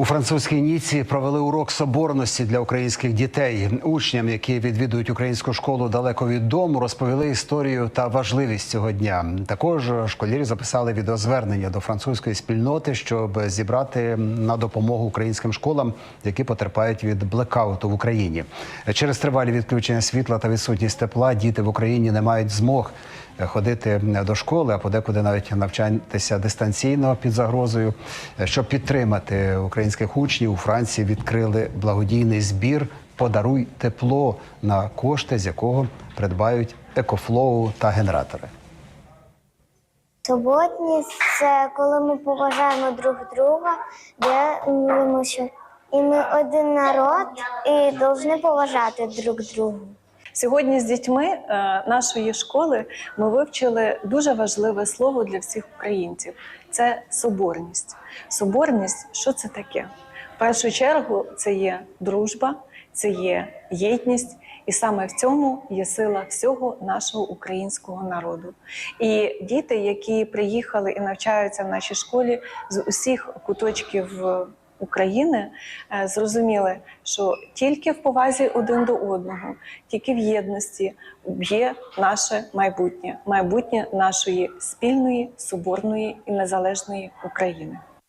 У французькій Ніці провели урок соборності для українських дітей. Учням, які відвідують українську школу далеко від дому, розповіли історію та важливість цього дня. Також школярі записали відеозвернення до французької спільноти, щоб зібрати на допомогу українським школам, які потерпають від блекауту в Україні. Через тривалі відключення світла та відсутність тепла діти в Україні не мають змог ходити до школи, а подекуди навіть навчатися дистанційно під загрозою. Щоб підтримати українських учнів, у Франції відкрили благодійний збір Подаруй тепло на кошти, з якого придбають екофлоу та генератори. Суботність це коли ми поважаємо друг друга, ділимо, що і ми один народ і повинні поважати друг друга. Сьогодні з дітьми е, нашої школи ми вивчили дуже важливе слово для всіх українців це соборність. Соборність що це таке? В першу чергу це є дружба, це є єдність, і саме в цьому є сила всього нашого українського народу. І діти, які приїхали і навчаються в нашій школі з усіх куточків. України е, зрозуміли, що тільки в повазі один до одного, тільки в єдності є наше майбутнє, майбутнє нашої спільної, соборної і незалежної України.